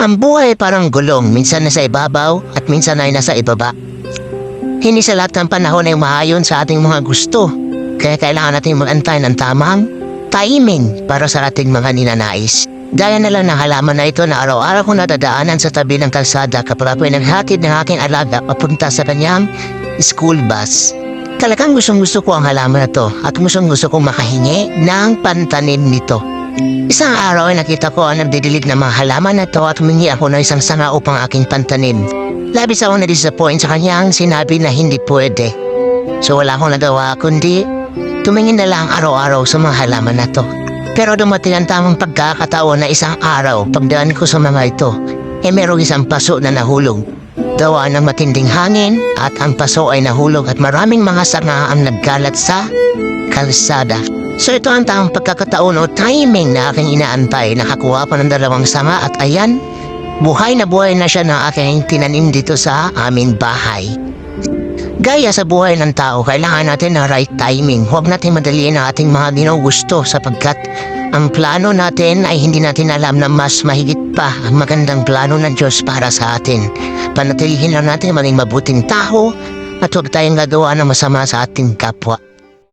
Ang buhay parang gulong, minsan nasa ibabaw at minsan ay nasa ibaba. Hindi sa lahat ng panahon ay maayon sa ating mga gusto. Kaya kailangan natin mag-antay ng tamang timing para sa ating mga ninanais. Gaya na lang ng halaman na ito na araw-araw ko natadaanan sa tabi ng kalsada kapag ako'y naghatid ng aking alaga papunta sa kanyang school bus. Talagang gustong gusto ko ang halaman na to at gustong gusto kong makahingi ng pantanim nito. Isang araw ay nakita ko ang nagdidilig ng mga halaman na to at humingi ako ng isang sanga upang aking pantanim. Labis akong na-disappoint sa kanyang sinabi na hindi pwede. So wala akong nagawa kundi tumingin na lang araw-araw sa mga halaman na to. Pero dumating ang tamang pagkakataon na isang araw pagdaan ko sa mga ito, eh merong isang paso na nahulog. Gawa ng matinding hangin at ang paso ay nahulog at maraming mga sanga ang nagkalat sa kalsada. So ito ang tamang pagkakataon o timing na aking inaantay. Nakakuha pa ng dalawang sanga at ayan, buhay na buhay na siya na aking tinanim dito sa aming bahay. Gaya sa buhay ng tao, kailangan natin ng right timing. Huwag natin madaliin ang ating mga ginugusto sapagkat ang plano natin ay hindi natin alam na mas mahigit pa ang magandang plano ng Diyos para sa atin. Panatilihin lang natin maging mabuting tao at huwag tayong gagawa ng masama sa ating kapwa.